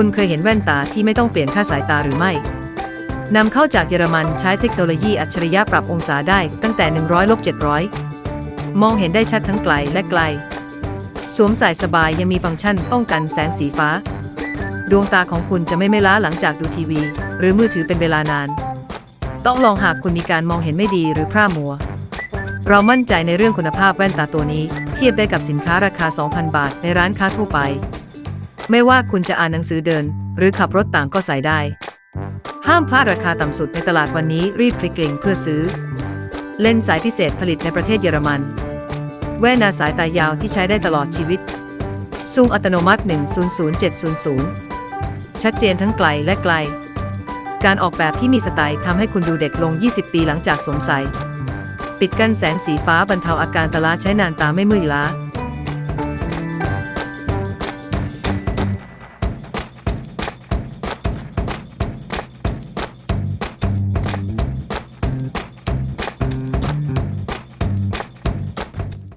คุณเคยเห็นแว่นตาที่ไม่ต้องเปลี่ยนค่าสายตาหรือไม่ นำเข้าจากเยอรมันใช้เทคโนโลยีอัจฉริยะปรับองศาได้ตั้งแต่ 100ลบ700 มองเห็นได้ชัดทั้งไกลและไกล สวมใส่สบายยังมีฟังก์ชันป้องกันแสงสีฟ้า ดวงตาของคุณจะไม่ไม่ล้าหลังจากดูทีวี หรือมือถือเป็นเวลานาน ต้องลองหากคุณมีการมองเห็นไม่ดีหรือพร่ามัว เรามั่นใจในเรื่องคุณภาพแว่นตาตัวนี้ เทียบได้กับสินค้าราคา 2,000 บาทในร้านค้าทั่วไป ไม่ว่าคุณจะอ่านหนังสือเดิน หรือขับรถต่างก็ใส่ได้ ห้ามพลาดราคาต่ำสุดในตลาดวันนี้รีบคลิกลิงเพื่อซื้อ เลนส์สายพิเศษผลิตในประเทศเยอรมัน แว่นนาสายตายาวที่ใช้ได้ตลอดชีวิต ซูมอัตโนมัติ 100700 ชัดเจนทั้งไกลและไกล การออกแบบที่มีสไตล์ทำให้คุณดูเด็กลง 20 ปีหลังจากสวมใส่ ปิดกั้นแสงสีฟ้าบรรเทาอาการตาล้าใช้นานตาไม่มื่อยล้า